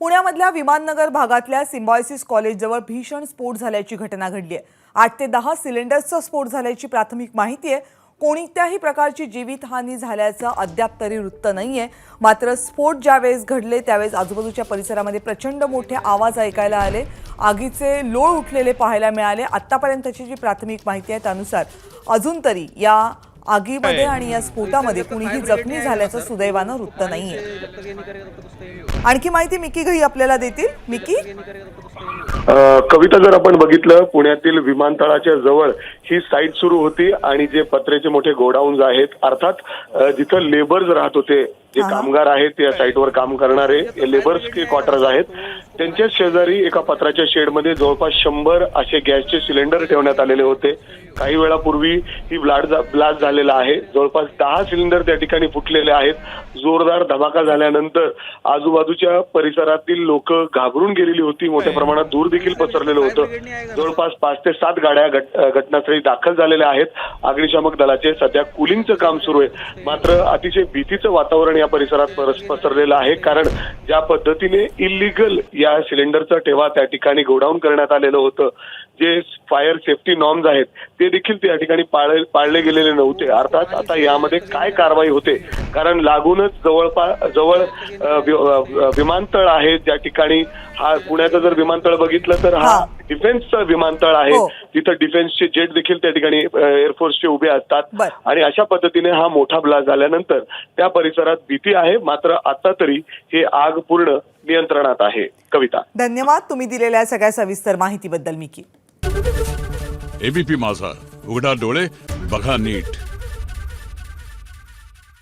पुण्यामधल्या विमाननगर भागातल्या सिम्बॉयसिस कॉलेजजवळ भीषण स्फोट झाल्याची घटना घडली आहे. आठ ते दहा सिलेंडर्सचा स्फोट झाल्याची प्राथमिक माहिती आहे. कोणत्याही प्रकारची जीवितहानी झाल्याचं अद्याप तरी वृत्त नाही आहे मात्र स्फोट ज्यावेळेस घडले त्यावेळेस आजूबाजूच्या परिसरामध्ये प्रचंड मोठे आवाज ऐकायला आले. आगीचे लोळ उठलेले पाहायला मिळाले. आत्तापर्यंतची जी प्राथमिक माहिती आहे त्यानुसार अजून तरी या आगीमध्ये आणि या स्फोटामध्ये कुणीही जखमी झाल्याचं सुदैवानं वृत्त नाहीये. आणखी माहिती मिकी घई आपल्याला देतील? मिकी? कविता जर आपण बघितलं पुण्यातील विमानतळाच्या जवळ ही साईट सुरू होती आणि जे पत्र्याचे मोठे गोडाऊन्स आहेत अर्थात जिथं लेबर्स राहत होते जे हा. कामगार आहेत या साईटवर काम करणारे लेबर्स के क्वार्टर्स आहेत. त्यांच्याच शेजारी एका पत्राच्या शेडमध्ये जवळपास शंभर असे गॅसचे सिलेंडर ठेवण्यात आलेले होते. काही वेळापूर्वी ही ब्लाड ब्लास्ट झालेला आहे. जवळपास दहा सिलेंडर त्या ठिकाणी फुटलेले आहेत. जोरदार धमाका झाल्यानंतर आजूबाजूच्या परिसरातील लोक घाबरून गेलेली होती. मोठ्या प्रमाणात दूर देखील पसरलेलं होतं. जवळपास पाच ते सात गाड्या घट- घटनास्थळी दाखल झालेल्या आहेत. अग्निशामक दलाचे सध्या कुलिंगचं काम सुरू आहे. मात्र अतिशय भीतीचं वातावरण या परिसरात पसरलेलं आहे. कारण ज्या पद्धतीने इलिगल या सिलेंडरचा ठेवा त्या ठिकाणी गोडाऊन करण्यात आलेलं होतं. जे फायर सेफ्टी नॉर्म्स आहेत ते देखील त्या ठिकाणी पाळले पाळले गेलेले नव्हते. अर्थात आता यामध्ये काय कारवाई होते? कारण लागूनच जवळपास जवळ विमानतळ आहे ज्या ठिकाणी हा पुण्याचं जर विमानतळ बघितलं तर हा. डिफेन्सचं विमानतळ आहे. हो. तिथं डिफेन्सचे जेट देखील त्या ठिकाणी एअरफोर्सचे उभे असतात. आणि अशा पद्धतीने हा मोठा ब्लास्ट झाल्यानंतर त्या परिसरात भीती आहे. मात्र आता तरी हे आग पूर्ण नियंत्रणात आहे. कविता. धन्यवाद तुम्ही दिलेल्या सगळ्या सविस्तर माहितीबद्दल मिकी. एबीपी माझा. उघडा डोळे बघा नीट.